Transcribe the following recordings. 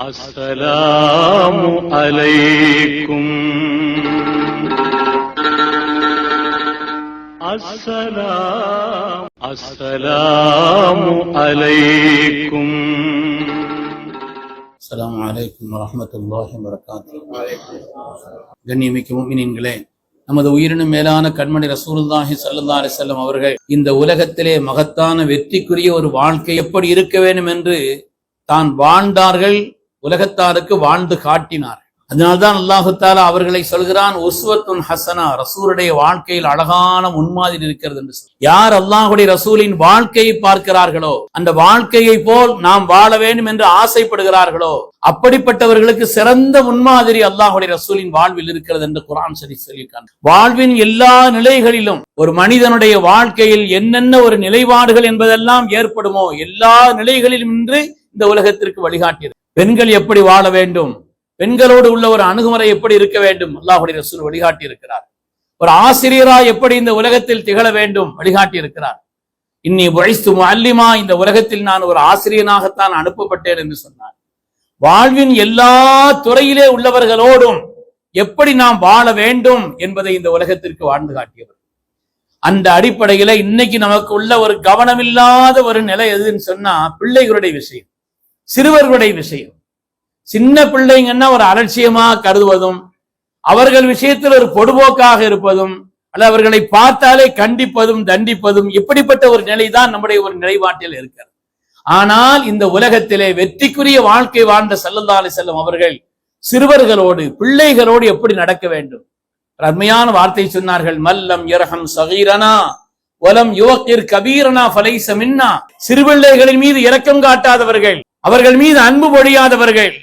السلام عليكم السلام السلام عليكم அஸ்ஸலாமு அலைக்கும் வரஹ்மத்துல்லாஹி வபரகாத்துஹு கண்ணியமிக்க முஃமினீன்களே நமது உயிரினும் மேலான கண்மணி ரசூலுல்லாஹி ஸல்லல்லாஹு அலைஹி வஸல்லம் அவர்கள் இந்த உலகத்திலே மகத்தான வெற்றிக்குரிய ஒரு வாழ்க்கை எப்படி இருக்க வேண்டும் என்று தான் வாழ்ந்தார்கள் உலகத்தாருக்கு வாழ்ந்து காட்டினார். அதனால்தான் அல்லாஹு அவர்களை சொல்கிறான் உஸ்வத்துன் ஹசனா ரசூருடைய வாழ்க்கையில் அழகான முன்மாதிரி இருக்கிறது என்று யார் அல்லாஹுடைய ரசூலின் வாழ்க்கையை பார்க்கிறார்களோ அந்த வாழ்க்கையை போல் நாம் வாழ வேண்டும் என்று ஆசைப்படுகிறார்களோ அப்படிப்பட்டவர்களுக்கு சிறந்த முன்மாதிரி அல்லாஹுடைய ரசூலின் வாழ்வில் இருக்கிறது என்று குரான் சரி சொல்லியிருக்கான் வாழ்வின் எல்லா நிலைகளிலும் ஒரு மனிதனுடைய வாழ்க்கையில் என்னென்ன ஒரு நிலைப்பாடுகள் என்பதெல்லாம் ஏற்படுமோ எல்லா நிலைகளிலும் இன்று இந்த உலகத்திற்கு வழிகாட்டியது. பெண்கள் எப்படி வாழ வேண்டும்? பெண்களோடு உள்ள ஒரு அணுகுமுறை எப்படி இருக்க வேண்டும்? அல்லாஹுடைய ரசூல் வழிகாட்டி இருக்கிறார் ஒரு ஆசிரியரா எப்படி இந்த உலகத்தில் திகழ வேண்டும்? வழிகாட்டி இருக்கிறார் இன்னி வயசு அல்லிமா இந்த உலகத்தில் நான் ஒரு ஆசிரியனாகத்தான் அனுப்பப்பட்டேன் என்று சொன்னார். வாழ்வின் எல்லா துறையிலே உள்ளவர்களோடும் எப்படி நாம் வாழ வேண்டும் என்பதை இந்த உலகத்திற்கு வாழ்ந்து காட்டியவர். அந்த அடிப்படையில இன்னைக்கு நமக்கு உள்ள ஒரு கவனமில்லாத ஒரு நிலை எதுன்னு சொன்னா பிள்ளைகளுடைய விஷயம். சிறுவர்களுடைய விஷயம். சின்ன பிள்ளைங்கன்னா ஒரு அலட்சியமா கருதுவதும் அவர்கள் விஷயத்தில் ஒரு பொடுபோக்காக இருப்பதும் அல்ல அவர்களை பார்த்தாலே கண்டிப்பதும் தண்டிப்பதும் இப்படிப்பட்ட ஒரு நிலைதான் நம்முடைய ஒரு நிலைப்பாட்டில் இருக்கிறது. ஆனால் இந்த உலகத்திலே வெற்றிக்குரிய வாழ்க்கை வாழ்ந்த சல்லல்லா அலி செல்லம் அவர்கள் சிறுவர்களோடு பிள்ளைகளோடு எப்படி நடக்க வேண்டும்? அருமையான வார்த்தை சொன்னார்கள் மல்லம் இரகம் சகீரனா வலம் யுவக்கிர் கபீரனா பலைசமின்னா சிறுபிள்ளைகளின் மீது இரக்கம் காட்டாதவர்கள் அவர்கள் மீது அன்பு பொழியாதவர்கள்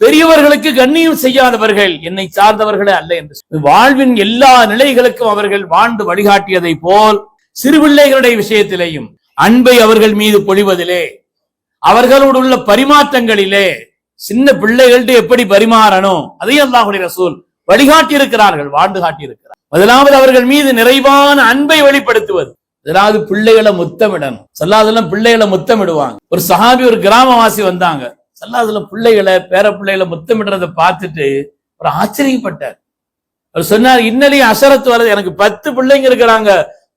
பெரியவர்களுக்கு கண்ணியம் செய்யாதவர்கள் என்னை சார்ந்தவர்களே அல்ல என்று வாழ்வின் எல்லா நிலைகளுக்கும் அவர்கள் வாழ்ந்து வழிகாட்டியதை போல் சிறுபிள்ளைகளுடைய விஷயத்திலேயும் அன்பை அவர்கள் மீது பொழிவதிலே அவர்களோடு உள்ள பரிமாற்றங்களிலே சின்ன பிள்ளைகள்ட்டு எப்படி பரிமாறணும் அதையும் அல்லாஹுடைய ரசூல் வழிகாட்டி இருக்கிறார்கள் வாழ்ந்து காட்டியிருக்கிறார். முதலாவது அவர்கள் மீது நிறைவான அன்பை வெளிப்படுத்துவது. முதலாவது பிள்ளைகளை முத்தமிடணும். சல்லாதெல்லாம் பிள்ளைகளை முத்தமிடுவாங்க. ஒரு சஹாபி ஒரு கிராமவாசி வந்தாங்க. சல்லாதுல பிள்ளைகளை பேர பிள்ளைகளை முத்தமிடுறதை பார்த்துட்டு ஒரு ஆச்சரியப்பட்டார். அவர் சொன்னார் இன்னலையும் அசரத்து வரது எனக்கு பத்து பிள்ளைங்க இருக்கிறாங்க.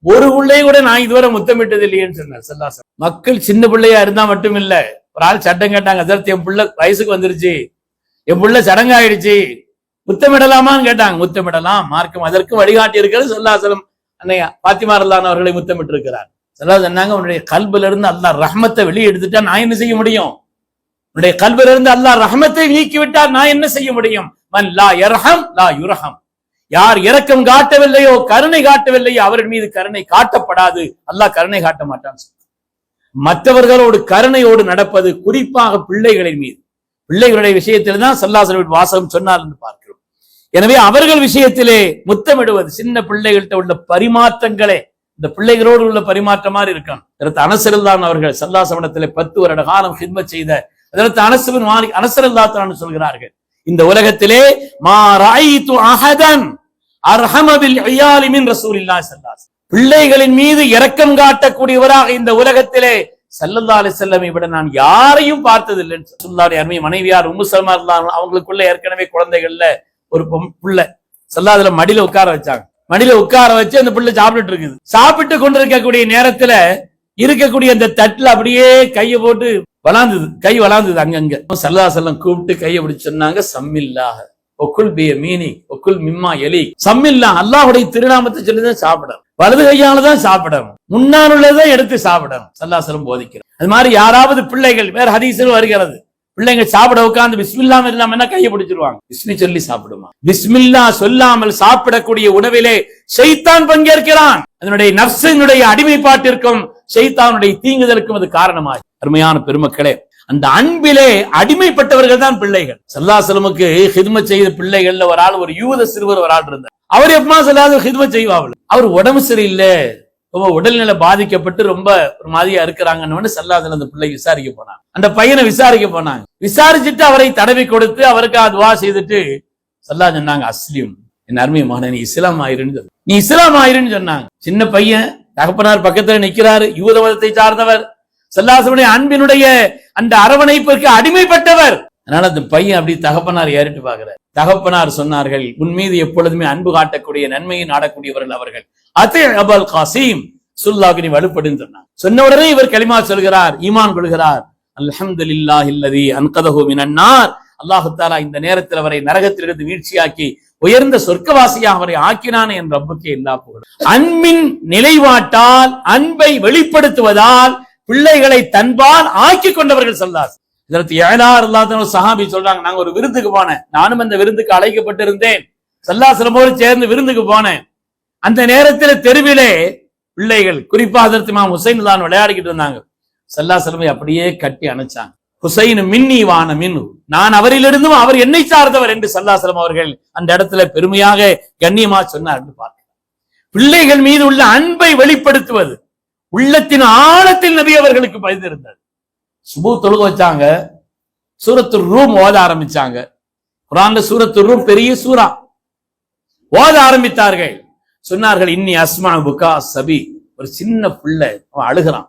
ஒரு பிள்ளையும் கூட நான் இதுவரை முத்தமிட்டது இல்லையேன்னு சொன்னார் சல்லாசம் மக்கள் சின்ன பிள்ளையா இருந்தா மட்டும் இல்ல ஒரு ஆள் சட்டம் கேட்டாங்க அதற்கு என் பிள்ளை வயசுக்கு வந்துருச்சு. என் பிள்ளை சடங்காயிடுச்சு. முத்தமிடலாமான்னு கேட்டாங்க. முத்தமிடலாம். மார்க்கம் அதற்கு வழிகாட்டி இருக்கிறது சொல்லாசலம் அன்னையா பாத்திமா அவர்களை முத்தமிட்டு இருக்கிறார் சொல்லா சொன்னாங்க உன்னுடைய கல்புல இருந்து அல்லா ரஹமத்தை வெளியே எடுத்துட்டா நான் என்ன செய்ய முடியும்? உன்னுடைய கல்புல இருந்து அல்லாஹ் ரஹமத்தை நீக்கி விட்டால் நான் என்ன செய்ய முடியும்? மன் லா யர்ஹம் லா யுரஹம். யார் இரக்கம் காட்டவில்லையோ கருணை காட்டவில்லையோ அவர்கள் மீது கருணை காட்டப்படாது. அல்லாஹ் கருணை காட்ட மாட்டான். மற்றவர்களோடு கருணையோடு நடப்பது குறிப்பாக பிள்ளைகளின் மீது. பிள்ளைகளுடைய விஷயத்தில் தான் சல்லாசனவின் வாசகம் சொன்னார் என்று பார்க்க எனவே அவர்கள் விஷயத்திலே முத்தமிடுவது சின்ன பிள்ளைகள்கிட்ட உள்ள பரிமாற்றங்களே. இந்த பிள்ளைகளோடு உள்ள பரிமாற்றம் மாதிரி இருக்கான் அனசரில்தான் அவர்கள் சல்லாசவனத்திலே பத்து வருட காலம் ஹித்மத் செய்த அதற்கு சொல்கிறார்கள். இந்த உலகத்திலே மா ராயித்து அர்ஹமபில் ஐயாலி மின் பிள்ளைகளின் மீது இரக்கம் காட்டக்கூடியவராக இந்த உலகத்திலே சல்லல்லா அலி செல்லமை விட நான் யாரையும் பார்த்ததில்லை சொல்லாடைய அருமை மனைவியார் உம்மு சல்மா அவங்களுக்குள்ள ஏற்கனவே குழந்தைகள்ல ஒரு பொம்- புள்ள. சல்லாதுல மடியில உட்கார வச்சாங்க. மடியில உட்கார வச்சு அந்த பிள்ளை சாப்பிட்டுட்டு இருக்குது. சாப்பிட்டு கொண்டிருக்கக்கூடிய நேரத்துல இருக்கக்கூடிய அந்த தட்டுல அப்படியே கையை போட்டு வளாந்தது. கை வளாந்தது அங்கங்க. சல்லா செல்லம் கூப்பிட்டு கையை பிடிச்சு சொன்னாங்க சம்மில்லாக ஒக்குல் பிய மீனி. ஒக்குல் மிம்மா எலி. சம்மில்லா அல்லாஹுடைய திருநாமத்தை சொல்லிதான் சாப்பிடணும். வலது கையால தான் சாப்பிடணும். முன்னால் உள்ளதான் எடுத்து சாப்பிடணும். சல்லாசலம் போதிக்கிறோம் அது மாதிரி யாராவது பிள்ளைகள் வேற ஹரிசல் வருகிறது. பிள்ளைங்க சாப்பிட உட்காந்து பிஸ்மில்லாம இல்லாம என்ன கையை பிடிச்சிருவாங்க? பிஸ்மி சொல்லி சாப்பிடுமா? பிஸ்மில்லா சொல்லாமல் சாப்பிடக்கூடிய உணவிலே ஷைத்தான் பங்கேற்கிறான். அதனுடைய நப்சினுடைய அடிமைப்பாட்டிற்கும் ஷைத்தானுடைய தீங்குதலுக்கும் அது காரணமாய். அருமையான பெருமக்களே அந்த அன்பிலே அடிமைப்பட்டவர்கள் தான் பிள்ளைகள். சல்லாசலமுக்கு ஹிதும செய்த பிள்ளைகள்ல ஒரு ஆள் ஒரு யூத சிறுவர் ஒரு ஆள் இருந்தார். அவர் எப்பமா சொல்லாத ஹிதும செய்வாள் அவர் உடம்பு சரியில்லை. ரொம்ப உடல்நிலை பாதிக்கப்பட்டு ரொம்ப ஒரு மாதிரியா இருக்கிறாங்கன்னு சல்லாசல அந்த பிள்ளை விசாரிக்க போனாங்க. அந்த பையனை விசாரிக்க போனாங்க. விசாரிச்சுட்டு அவரை தடவி கொடுத்து அவருக்கு துவா செய்துட்டு சல்லா சொன்னாங்க அஸ்லிம் என் அருமை மகனே நீ இஸ்லாம் ஆயிருன்னு நீ இஸ்லாம் ஆயிருன்னு சொன்னாங்க. சின்ன பையன் தகப்பனார் பக்கத்துல நிக்கிறாரு யூத மதத்தை சார்ந்தவர். சல்லாசனுடைய அன்பினுடைய அந்த அரவணைப்பிற்கு அடிமைப்பட்டவர். அதனால அந்த பையன் அப்படி தகப்பனார் ஏறிட்டு பாக்குற தகப்பனார் சொன்னார்கள் உன் மீது எப்பொழுதுமே அன்பு காட்டக்கூடிய நன்மையை நாடக்கூடியவர்கள் அவர்கள். அதே அபல் காசிம். சுல்லாகினி வலுப்படுன்னு சொன்னார். சொன்ன உடனே இவர் களிமா சொல்கிறார் ஈமான் கொள்கிறார். அல்ஹம்துலில்லாஹி இல்லதி அன்கதஹு மினன்னார் அல்லாஹு தாலா இந்த நேரத்தில் அவரை நரகத்திலிருந்து வீழ்ச்சியாக்கி உயர்ந்த சொர்க்கவாசியாக அவரை ஆக்கினான் என் ரப்புக்கே எல்லா புகழும் அன்பின் நிலைவாட்டால் அன்பை வெளிப்படுத்துவதால் பிள்ளைகளை தன்பால் ஆக்கி கொண்டவர்கள் சொல்லார். இதற்கு ஏழார் இல்லாத சஹாபி சொல்றாங்க நாங்க ஒரு விருந்துக்கு போனேன். நானும் அந்த விருந்துக்கு அழைக்கப்பட்டிருந்தேன். சல்லாசிரமோடு சேர்ந்து விருந்துக்கு போனேன். அந்த நேரத்தில் தெருவிலே பிள்ளைகள் குறிப்பா அதற்கு மாம் ஹுசைன் தான் விளையாடிக்கிட்டு இருந்தாங்க. சல்லாசிரமை அப்படியே கட்டி அணைச்சாங்க. ஹுசைன் மின்னி வான மின்னு. நான் அவரிலிருந்தும் அவர் என்னை சார்ந்தவர் என்று சல்லாசலம் அவர்கள் அந்த இடத்துல பெருமையாக கண்ணியமா சொன்னார் என்று பார்க்கிறோம் பிள்ளைகள் மீது உள்ள அன்பை வெளிப்படுத்துவது உள்ளத்தின் ஆழத்தில் நபி அவர்களுக்கு பயந்திருந்தது சுபு தொழுக வச்சாங்க. சூரத்து ரூம் ஓத ஆரம்பிச்சாங்க. குரான் சூரத்து ரூம் பெரிய சூரா ஓத ஆரம்பித்தார்கள். சொன்னார்கள் இன்னி அஸ்மா புகா சபி. ஒரு சின்ன பிள்ளை அவன் அழுகிறான்.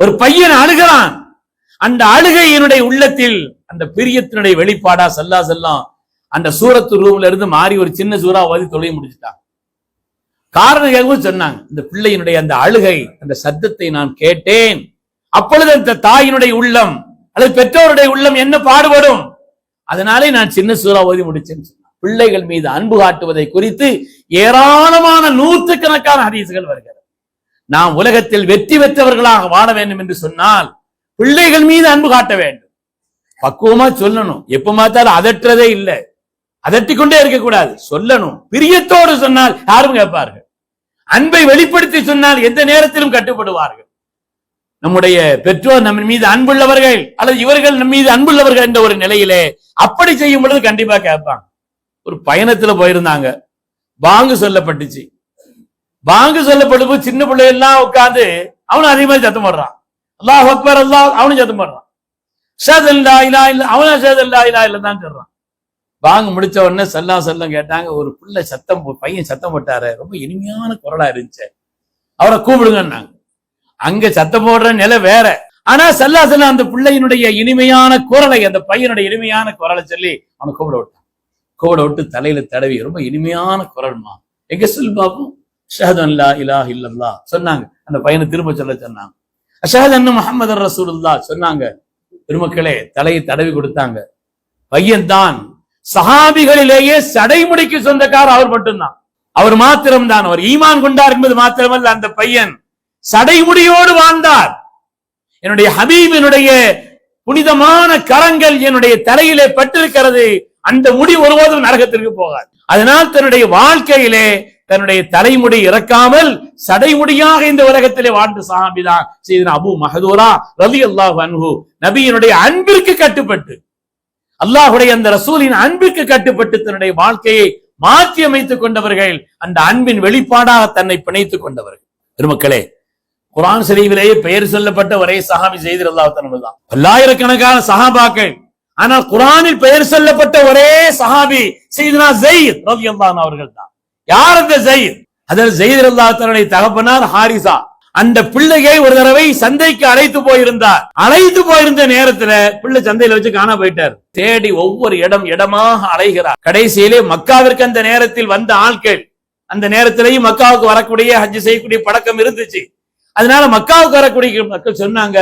ஒரு பையன் அழுகிறான். அந்த அழுகை என்னுடைய உள்ளத்தில் அந்த பிரியத்தினுடைய வெளிப்பாடா செல்லா செல்லாம் அந்த சூரத்து ரூம்ல இருந்து மாறி ஒரு சின்ன சூறா ஓதி தொழில் முடிச்சுட்டான். காரணம் சொன்னாங்க இந்த பிள்ளையினுடைய அந்த அழுகை அந்த சத்தத்தை நான் கேட்டேன். அப்பொழுது அந்த தாயினுடைய உள்ளம் அல்லது பெற்றோருடைய உள்ளம் என்ன பாடுபடும்? அதனாலே நான் சின்ன சூறா ஓதி முடிச்சேன்னு பிள்ளைகள் மீது அன்பு காட்டுவதை குறித்து ஏராளமான நூற்றுக்கணக்கான ஹதீசுகள் வருகிறது. நாம் உலகத்தில் வெற்றி பெற்றவர்களாக வாழ வேண்டும் என்று சொன்னால் பிள்ளைகள் மீது அன்பு காட்ட வேண்டும். பக்குவமா சொல்லணும். எப்ப பார்த்தாலும் அதற்றதே இல்லை. அதட்டி கொண்டே இருக்கக்கூடாது. சொல்லணும். பிரியத்தோடு சொன்னால் யாரும் கேட்பார்கள். அன்பை வெளிப்படுத்தி சொன்னால் எந்த நேரத்திலும் கட்டுப்படுவார்கள். நம்முடைய பெற்றோர் நம்ம மீது அன்புள்ளவர்கள் அல்லது இவர்கள் நம் மீது அன்புள்ளவர்கள் என்ற ஒரு நிலையிலே அப்படி செய்யும் பொழுது கண்டிப்பா கேட்பாங்க. ஒரு பயணத்துல போயிருந்தாங்க. பாங்கு சொல்லப்பட்டுச்சு. பாங்கு சொல்லப்படும் சின்ன பிள்ளை எல்லாம் அவனும் அதே மாதிரி சத்தம் போடுறான். அல்லாஹ் அக்பர் அல்லாஹ் அவனும் சத்தம் போடுறான். ஷேதல்லா இல்லா இல்ல அவனும் ஷேதல்லா இல்லா இல்ல தான் சொல்றான். பாங்கு முடிச்ச உடனே செல்லா செல்லம் கேட்டாங்க ஒரு பிள்ளை சத்தம் பையன் சத்தம் போட்டாரு ரொம்ப இனிமையான குரலா இருந்துச்சு. அவரை கூப்பிடுங்கன்னாங்க. அங்க சத்தம் போடுற நிலை வேற. ஆனா செல்லா செல்லம் அந்த பிள்ளையினுடைய இனிமையான குரலை அந்த பையனுடைய இனிமையான குரலை சொல்லி அவனை கூப்பிட விட்டான். கோட விட்டு தலையில தடவி ரொம்ப இனிமையான குரல்மா எங்க சொல் பாப்போம் ஷஹதன்லா இலா இல்லல்லா சொன்னாங்க. அந்த பையனை திரும்ப சொல்ல சொன்னாங்க. அஷஹதன் முகமது ரசூலுல்லா சொன்னாங்க. பெருமக்களே தலையை தடவி கொடுத்தாங்க. பையன் தான் சஹாபிகளிலேயே சடைமுடிக்கு சொந்தக்காரர் அவர் மட்டும்தான். அவர் மாத்திரம்தான். அவர் ஈமான் கொண்டார் என்பது மாத்திரமல்ல அந்த பையன் சடைமுடியோடு வாழ்ந்தார். என்னுடைய ஹபீபினுடைய புனிதமான கரங்கள் என்னுடைய தலையிலே பட்டிருக்கிறது. அந்த முடி ஒருபோதும் நரகத்திற்கு போகாது. அதனால் தன்னுடைய வாழ்க்கையிலே தன்னுடைய தலைமுடி இறக்காமல் சடைமுடியாக இந்த உலகத்திலே வாழ்ந்து சாமிதான் செய்தன அபு மஹதூரா ரவி அல்லாஹ் அன்பு நபியினுடைய அன்பிற்கு கட்டுப்பட்டு அல்லாஹுடைய அந்த ரசூலின் அன்பிற்கு கட்டுப்பட்டு தன்னுடைய வாழ்க்கையை மாற்றி அமைத்துக் கொண்டவர்கள் அந்த அன்பின் வெளிப்பாடாக தன்னை பிணைத்துக் கொண்டவர்கள். பெருமக்களே குரான் ஷரீஃபிலேயே பெயர் சொல்லப்பட்ட ஒரே சஹாபி செய்திருந்தா அல்லாஹ் தான் பல்லாயிரக்கணக்கான சஹாபாக்கள் ஆனால் குரானில் பெயர் சொல்லப்பட்ட ஒரே சஹாபி செய்தனா ஜெயித் ரலியல்லாஹு அவர்கள் தான் யார் அந்த ஜெயித்? அதில் ஜெயித் அல்லாத்தனுடைய தகப்பனார் ஹாரிசா. அந்த பிள்ளையை ஒரு தடவை சந்தைக்கு அழைத்து போயிருந்தார். அழைத்து போயிருந்த நேரத்துல பிள்ளை சந்தையில வச்சு காண போயிட்டார். தேடி ஒவ்வொரு இடம் இடமாக அலைகிறார். கடைசியிலே மக்காவிற்கு அந்த நேரத்தில் வந்த ஆட்கள் அந்த நேரத்திலேயும் மக்காவுக்கு வரக்கூடிய ஹஜ் செய்யக்கூடிய பழக்கம் இருந்துச்சு. அதனால மக்காவுக்கு வரக்கூடிய மக்கள் சொன்னாங்க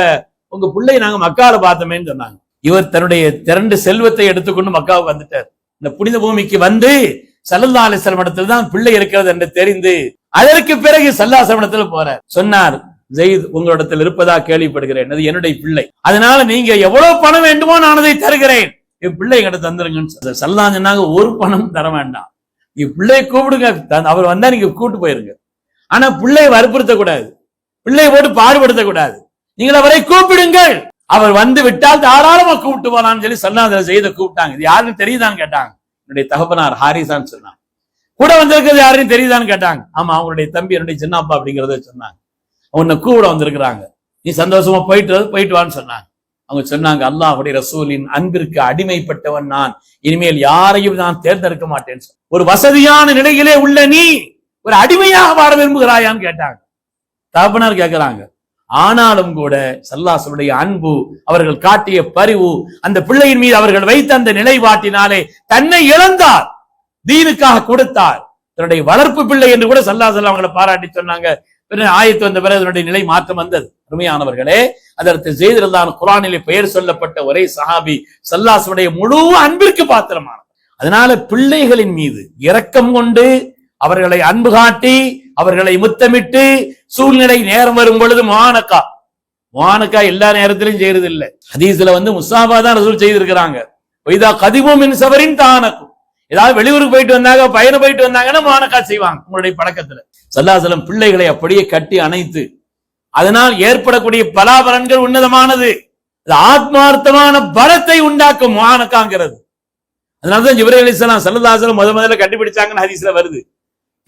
உங்க பிள்ளை நாங்க மக்கால பார்த்தோமேன்னு சொன்னாங்க. இவர் தன்னுடைய திரண்டு செல்வத்தை எடுத்துக்கொண்டு மக்காவுக்கு வந்துட்டார். இந்த புனித பூமிக்கு வந்து சல்லல்லா அலிஸ்லாம் இடத்துல தான் பிள்ளை இருக்கிறது என்று தெரிந்து அதற்கு பிறகு சல்லா இடத்துல போறார். சொன்னார் ஜெயித் உங்களிடத்தில் இருப்பதா கேள்விப்படுகிறேன். அது என்னுடைய பிள்ளை. அதனால நீங்க எவ்வளவு பணம் வேண்டுமோ நான் அதை தருகிறேன். என் பிள்ளை எங்கிட்ட தந்துருங்கன்னு சொல்ல சல்லா சொன்னாங்க ஒரு பணம் தர வேண்டாம். நீ பிள்ளையை கூப்பிடுங்க. த- அவர் வந்தா நீங்க கூப்பிட்டு போயிருங்க. ஆனா பிள்ளையை வற்புறுத்த கூடாது பிள்ளையை போட்டு பாடுபடுத்த கூடாது நீங்கள் அவரை கூப்பிடுங்கள். அவர் வந்து விட்டால் தாராளமா கூப்பிட்டு போலான்னு சொல்லி சல்லாத செய்த கூப்பிட்டாங்க. இது யாருன்னு தெரியுதான்னு கேட்டாங்க. என்னுடைய தகப்பனார் ஹாரிசான்னு சொன்னாங்க. கூட வந்திருக்கிறது யாருன்னு தெரியுதான்னு கேட்டாங்க. ஆமா அவங்களுடைய தம்பி என்னுடைய சின்னப்பா அப்படிங்கறத சொன்னாங்க. உன்னை கூப்பிட வந்திருக்கிறாங்க. நீ சந்தோஷமா போயிட்டு போயிட்டு வான்னு சொன்னாங்க. அவங்க சொன்னாங்க அல்லாஹுடைய ரசூலின் அன்பிற்கு அடிமைப்பட்டவன் நான். இனிமேல் யாரையும் நான் தேர்ந்தெடுக்க மாட்டேன் ஒரு வசதியான நிலையிலே உள்ள நீ ஒரு அடிமையாக வாழ விரும்புகிறாயான்னு கேட்டாங்க. தகப்பனார் கேட்கிறாங்க ஆனாலும் கூட சல்லாசனுடைய அன்பு அவர்கள் காட்டிய பரிவு அந்த பிள்ளையின் மீது அவர்கள் வைத்த அந்த நிலைப்பாட்டினாலே தன்னை இழந்தார். தீனுக்காக கொடுத்தார். தன்னுடைய வளர்ப்பு பிள்ளை என்று கூட சல்லாசல்ல அவங்களை பாராட்டி சொன்னாங்க. ஆயத்து வந்த பிறகு அதனுடைய நிலை மாற்றம் வந்தது. அருமையானவர்களே அதற்கு செய்திருந்தான் குரானிலே பெயர் சொல்லப்பட்ட ஒரே சஹாபி சல்லாசனுடைய முழு அன்பிற்கு பாத்திரமானது அதனால பிள்ளைகளின் மீது இரக்கம் கொண்டு அவர்களை அன்பு காட்டி அவர்களை முத்தமிட்டு சூழ்நிலை நேரம் வரும் பொழுது மானக்கா முவானக்கா எல்லா நேரத்திலும் செய்யறது இல்ல ஹதீஸ்ல வந்து முசாபா தான் ரசூல் செய்திருக்கிறாங்க. வைதா கதிமும் மின் சவரின் தானக்கும். ஏதாவது வெளியூருக்கு போயிட்டு வந்தாங்க பயணம் போயிட்டு வந்தாங்கன்னா மானக்கா செய்வாங்க உங்களுடைய பழக்கத்துல. சல்லாசலம் பிள்ளைகளை அப்படியே கட்டி அணைத்து அதனால் ஏற்படக்கூடிய பலாபலன்கள் உன்னதமானது. ஆத்மார்த்தமான பலத்தை உண்டாக்கும் மானக்காங்கிறது அதனாலதான் ஜிப்ரேல் அலிஸ்லாம் சல்லதாசலம் முத முதல்ல கண்டுபிடிச்சாங்கன்னு ஹதீஸ்ல வருது.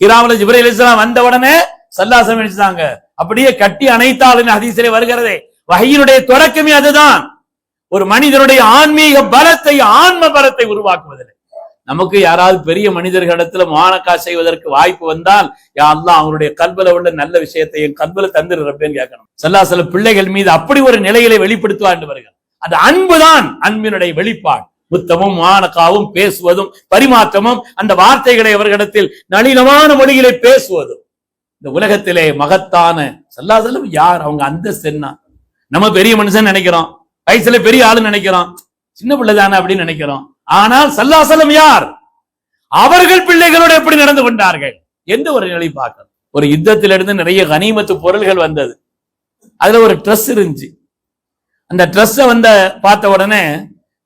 கிராமல ஜிப்ரேல் இஸ்லாம் வந்த உடனே சல்லாசம் நினைச்சாங்க அப்படியே கட்டி அணைத்தாள் ஹதீஸிலே வருகிறதே. வகையினுடைய தொடக்கமே அதுதான். ஒரு மனிதனுடைய ஆன்மீக பலத்தை ஆன்ம பலத்தை உருவாக்குவதில்லை. நமக்கு யாராவது பெரிய மனிதர்களிடத்துல மானக்கா செய்வதற்கு வாய்ப்பு வந்தால் யா அவருடைய கல்வில உள்ள நல்ல விஷயத்தை என் கல்வில தந்துருப்பேன்னு கேட்கணும். சல்லாசல பிள்ளைகள் மீது அப்படி ஒரு நிலையில வெளிப்படுத்துவார் வருகிறார். அந்த அன்புதான் அன்பினுடைய வெளிப்பாடு. புத்தமும் மானக்காவும் பேசுவதும் பரிமாற்றமும் அந்த வார்த்தைகளை அவர்களிடத்தில் நளினமான மொழிகளை பேசுவதும். இந்த உலகத்திலே மகத்தான சல்லாசலம் யார்? அவங்க அந்தஸ்து என்ன? நம்ம பெரிய மனுஷன் நினைக்கிறோம். வயசுல பெரிய ஆளு நினைக்கிறோம். சின்ன பிள்ளை தானே அப்படின்னு நினைக்கிறோம். ஆனால் சல்லாசலம் யார்? அவர்கள் பிள்ளைகளோடு எப்படி நடந்து கொண்டார்கள்? எந்த ஒரு நிலை பார்க்கணும் ஒரு யுத்தத்திலிருந்து நிறைய கனிமத்து பொருள்கள் வந்தது. அதுல ஒரு ட்ரெஸ் இருந்துச்சு. அந்த ட்ரெஸ்ஸை வந்த பார்த்த உடனே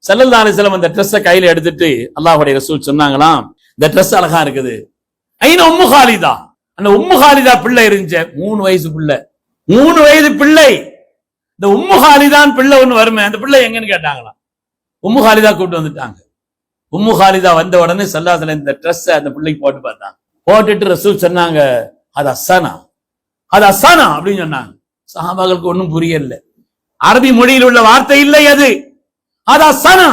சல்லல்லா அலிஸ்லாம் அந்த ட்ரெஸ்ஸை கையில எடுத்துட்டு அல்லாஹுடைய ரசூல் சொன்னாங்களாம் இந்த ட்ரெஸ் அழகா இருக்குது. ஐநா உம்மு ஹாலிதா அந்த உம்மு ஹாலிதா பிள்ளை இருந்துச்சு. மூணு வயசு பிள்ளை. மூணு வயது பிள்ளை. இந்த உம்மு ஹாலிதான் பிள்ளை ஒண்ணு வருமே அந்த பிள்ளை எங்கன்னு கேட்டாங்களாம். உம்மு ஹாலிதா கூப்பிட்டு வந்துட்டாங்க. உம்மு ஹாலிதா வந்த உடனே சல்லாசல இந்த ட்ரெஸ் அந்த பிள்ளைக்கு போட்டு பார்த்தாங்க. போட்டுட்டு ரசூல் சொன்னாங்க அது அசானா அது அசானா அப்படின்னு சொன்னாங்க. சஹாபாக்களுக்கு ஒன்றும் புரியல. அரபி மொழியில் உள்ள வார்த்தை இல்லை அது. அதா சனா.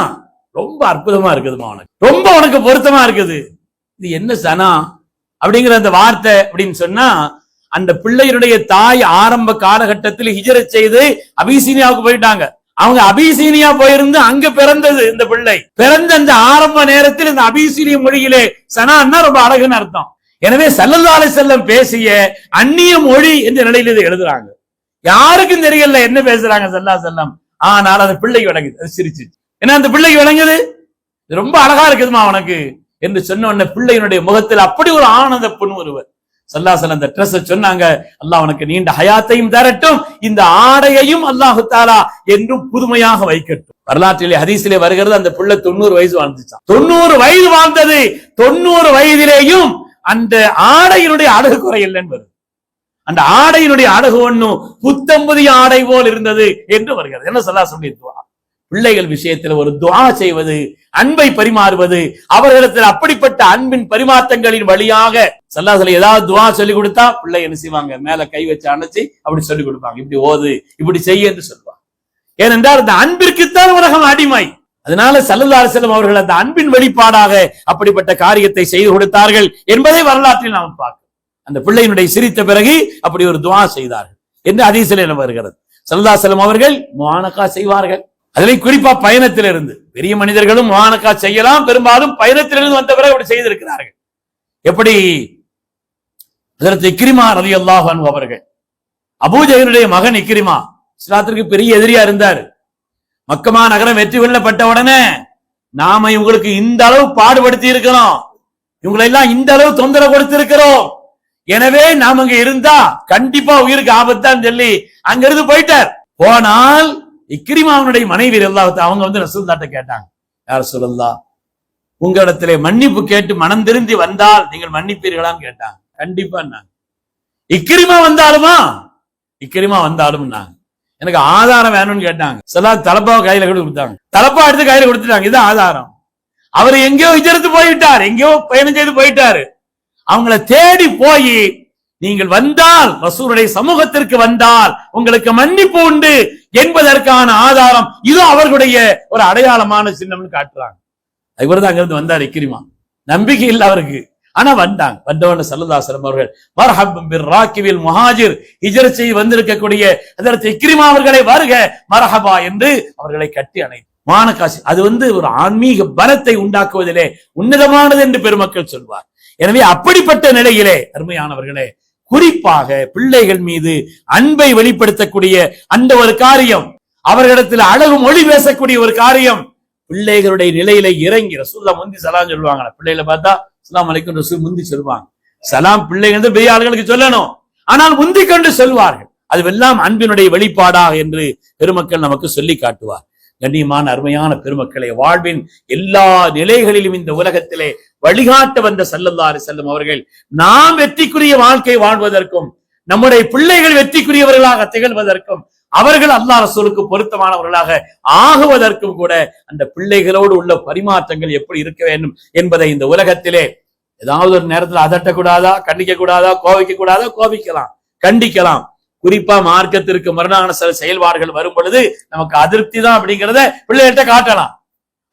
ரொம்ப அற்புதமா இருக்குதுமா உனக்கு. ரொம்ப உனக்கு பொருத்தமா இருக்குது. இது என்ன சனா? அப்படிங்கிற அந்த வார்த்தை அப்படின்னு சொன்னா அந்த பிள்ளையினுடைய தாய் ஆரம்ப காலகட்டத்தில் ஹிஜரத் செய்து அபிசீனியாவுக்கு போயிட்டாங்க. அவங்க அபிசீனியா போயிருந்து அங்க பிறந்தது இந்த பிள்ளை. பிறந்த அந்த ஆரம்ப நேரத்தில் இந்த அபிசீனிய மொழியிலே சனான்னா ரொம்ப அழகுன்னு அர்த்தம். எனவே செல்லல்லாலை செல்லம் பேசிய அந்நிய மொழி என்ற நிலையில இதை எழுதுறாங்க. யாருக்கும் தெரியல என்ன பேசுறாங்க செல்லா செல்லம் ஆனால் அந்த பிள்ளைக்கு விளங்குது. அது சிரிச்சு. ஏன்னா அந்த பிள்ளைக்கு விளங்குது? ரொம்ப அழகா இருக்குதுமா உனக்கு என்று சொன்ன உடனே பிள்ளையினுடைய முகத்தில் அப்படி ஒரு ஆனந்த பொண்ணு ஒருவர் சல்லாசல் அந்த ட்ரெஸ் சொன்னாங்க. அல்லாஹ் உனக்கு நீண்ட ஹயாத்தையும் தரட்டும். இந்த ஆடையையும் அல்லாஹு தாலா என்றும் புதுமையாக வைக்கட்டும். வரலாற்றிலே ஹதீசிலே வருகிறது அந்த பிள்ளை தொண்ணூறு வயசு வாழ்ந்துச்சான் தொண்ணூறு வயது வாழ்ந்தது. தொண்ணூறு வயதிலேயும் அந்த ஆடையினுடைய அழகு குறை இல்லைன்னு என்பது அந்த ஆடையினுடைய அழகு ஒண்ணும் புத்தம்புதிய ஆடை போல் இருந்தது என்று வருகிறது. என்ன சொல்லா சொல்லி துவா. பிள்ளைகள் விஷயத்தில் ஒரு துவா செய்வது அன்பை பரிமாறுவது அவர்களிடத்தில் அப்படிப்பட்ட அன்பின் பரிமாற்றங்களின் வழியாக சல்லாசல ஏதாவது துவா சொல்லி கொடுத்தா பிள்ளை என்ன செய்வாங்க? மேல கை வச்சு அணைச்சு அப்படி சொல்லி கொடுப்பாங்க. இப்படி ஓது இப்படி செய்ய என்று சொல்லுவாங்க. ஏனென்றால் அந்த அன்பிற்குத்தான் உலகம் அடிமை. அதனால சல்லல்லா செல்லம் அவர்கள் அந்த அன்பின் வெளிப்பாடாக அப்படிப்பட்ட காரியத்தை செய்து கொடுத்தார்கள் என்பதை வரலாற்றில் நாம் பார்க்கிறோம். அந்த பிள்ளையினுடைய சிரித்த பிறகு அப்படி ஒரு துவா செய்தார்கள். என்று அதிசல வருகிறது? சல்லா செல்லம் அவர்கள் முவானக்கா செய்வார்கள். அதிலே குறிப்பா பயணத்திலிருந்து பெரிய மனிதர்களும் முவானக்கா செய்யலாம் பெரும்பாலும் பயணத்திலிருந்து வந்த பிறகு அப்படி செய்திருக்கிறார்கள். எப்படி? அதற்கு இக்ரிமா ரவி அல்லாஹ் அவர்கள் அபூஜகனுடைய மகன் இக்ரிமா இஸ்லாத்திற்கு பெரிய எதிரியா இருந்தார். மக்கமா நகரம் வெற்றி கொள்ளப்பட்ட உடனே நாம இவங்களுக்கு இந்த அளவு பாடுபடுத்தி இருக்கிறோம் இவங்களை எல்லாம் இந்த அளவு தொந்தரவு கொடுத்திருக்கிறோம். எனவே நாம அங்க இருந்தா கண்டிப்பா உயிருக்கு ஆபத்தான் சொல்லி அங்க இருந்து போயிட்டார். போனால் இக்ரிமாவனுடைய மனைவி எல்லாத்த அவங்க வந்து ரசூல்லாட்ட கேட்டாங்க யார் சொல்லல்லா உங்களிடத்திலே மன்னிப்பு கேட்டு மனம் திருந்தி வந்தால் நீங்கள் மன்னிப்பீர்களான்னு கேட்டாங்க. கண்டிப்பா நான் இக்கிரிமா வந்தாலுமா? இக்கிரிமா வந்தாலும் நான் எனக்கு ஆதாரம் வேணும்னு கேட்டாங்க. சிலா தலப்பாவை கையில கொடுத்தாங்க. தலப்பா எடுத்து கையில கொடுத்துட்டாங்க. இது ஆதாரம். அவர் எங்கேயோ இஜரத்து போயிட்டார் எங்கேயோ பயணம் செய்து போயிட்டாரு. அவங்கள தேடி போய் நீங்கள் வந்தால் ரசூருடைய சமூகத்திற்கு வந்தால் உங்களுக்கு மன்னிப்பு உண்டு என்பதற்கான ஆதாரம் இது அவர்களுடைய ஒரு அடையாளமான சின்னம்னு காட்டுறாங்க. இவர் தான் அங்கிருந்து வந்தார் இக்கிரிமா. நம்பிக்கை இல்லை அவருக்கு. ஆனா வந்தாங்க. வந்தவன சல்லதாசலம் அவர்கள் மரஹபம் பிர் ராக்கிவில் முஹாஜிர். ஹிஜ்ரத் செய்து வந்திருக்கக்கூடிய அதற்கு இக்ரிமா அவர்களை வருக மரஹபா என்று அவர்களை கட்டி அணைத்து. மானகாசி அது வந்து ஒரு ஆன்மீக பலத்தை உண்டாக்குவதிலே உன்னதமானது என்று பெருமக்கள் சொல்வார் எனவே அப்படிப்பட்ட நிலையிலே அருமையானவர்களே குறிப்பாக பிள்ளைகள் மீது அன்பை வெளிப்படுத்தக்கூடிய அந்த ஒரு காரியம் அவர்களிடத்தில் அழகு மொழி பேசக்கூடிய ஒரு காரியம் பிள்ளைகளுடைய நிலையில இறங்கி ரசூல்லா முந்தி சலாம் சொல்லுவாங்க பிள்ளைகளை பார்த்தா சலாம் அலைக்கும் ரசூல் முந்தி சொல்லுவாங்க. சலாம் பிள்ளைகள் பெரிய ஆளுகளுக்கு சொல்லணும். ஆனால் முந்தி கொண்டு சொல்வார்கள். அதுவெல்லாம் அன்பினுடைய வெளிப்பாடாக என்று பெருமக்கள் நமக்கு சொல்லி காட்டுவார் கண்ணியமான அருமையான பெருமக்களை வாழ்வின் எல்லா நிலைகளிலும் இந்த உலகத்திலே வழிகாட்ட வந்த சல்லல்லாறு செல்லும் அவர்கள் நாம் வெற்றிக்குரிய வாழ்க்கை வாழ்வதற்கும் நம்முடைய பிள்ளைகள் வெற்றிக்குரியவர்களாக திகழ்வதற்கும் அவர்கள் அல்லா ரசூலுக்கு பொருத்தமானவர்களாக ஆகுவதற்கும் கூட அந்த பிள்ளைகளோடு உள்ள பரிமாற்றங்கள் எப்படி இருக்க வேண்டும் என்பதை இந்த உலகத்திலே ஏதாவது ஒரு நேரத்தில் அதட்டக்கூடாதா கண்டிக்க கூடாதா கோவிக்க கூடாதா கோபிக்கலாம் கண்டிக்கலாம். குறிப்பா மார்க்கத்திற்கு மரணான சில செயல்பாடுகள் வரும் பொழுது நமக்கு அதிருப்தி தான் அப்படிங்கிறத பிள்ளைகிட்ட காட்டலாம்.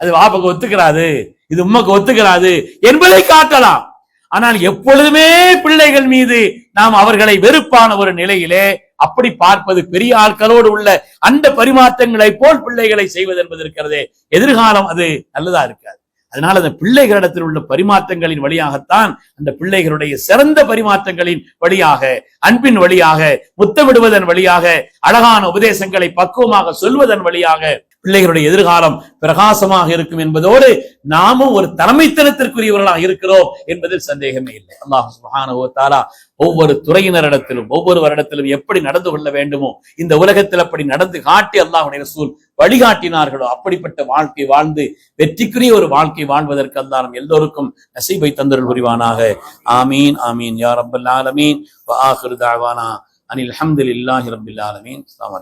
அது வாப்புக்கு ஒத்துக்கிறாது இது உண்மைக்கு ஒத்துக்கிறாது என்பதை காட்டலாம். ஆனால் எப்பொழுதுமே பிள்ளைகள் மீது நாம் அவர்களை வெறுப்பான ஒரு நிலையிலே அப்படி பார்ப்பது பெரிய ஆட்களோடு உள்ள அந்த பரிமாற்றங்களை போல் பிள்ளைகளை செய்வது என்பது இருக்கிறது. எதிர்காலம் அது நல்லதா இருக்காது. அதனால அந்த பிள்ளைகளிடத்தில் உள்ள பரிமாற்றங்களின் வழியாகத்தான் அந்த பிள்ளைகளுடைய சிறந்த பரிமாற்றங்களின் வழியாக அன்பின் வழியாக முத்தமிடுவதன் வழியாக அழகான உபதேசங்களை பக்குவமாக சொல்வதன் வழியாக பிள்ளைகளுடைய எதிர்காலம் பிரகாசமாக இருக்கும் என்பதோடு நாமும் ஒரு தலைமைத்தனத்திற்குரியவர்களாக இருக்கிறோம் என்பதில் சந்தேகமே இல்லை. அல்லாஹ் சுஹானோ வ ஒவ்வொரு துறையினரிடத்திலும் ஒவ்வொரு வருடத்திலும் எப்படி நடந்து கொள்ள வேண்டுமோ இந்த உலகத்தில் அப்படி நடந்து காட்டி அல்லாஹுடைய ரசூல் வழிகாட்டினார்களோ அப்படிப்பட்ட வாழ்க்கை வாழ்ந்து வெற்றிக்குரிய ஒரு வாழ்க்கை வாழ்வதற்கு அல்லாஹ் நம் எல்லோருக்கும் நசீபை தந்தருள் புரிவானாக. ஆமீன் ஆமீன். யார் ரப்பல் ஆலமீன். வ ஆகிரு அனில் ஹம்துலில்லாஹி ரப்பில் ஆலமீன். அஸ்ஸலாமு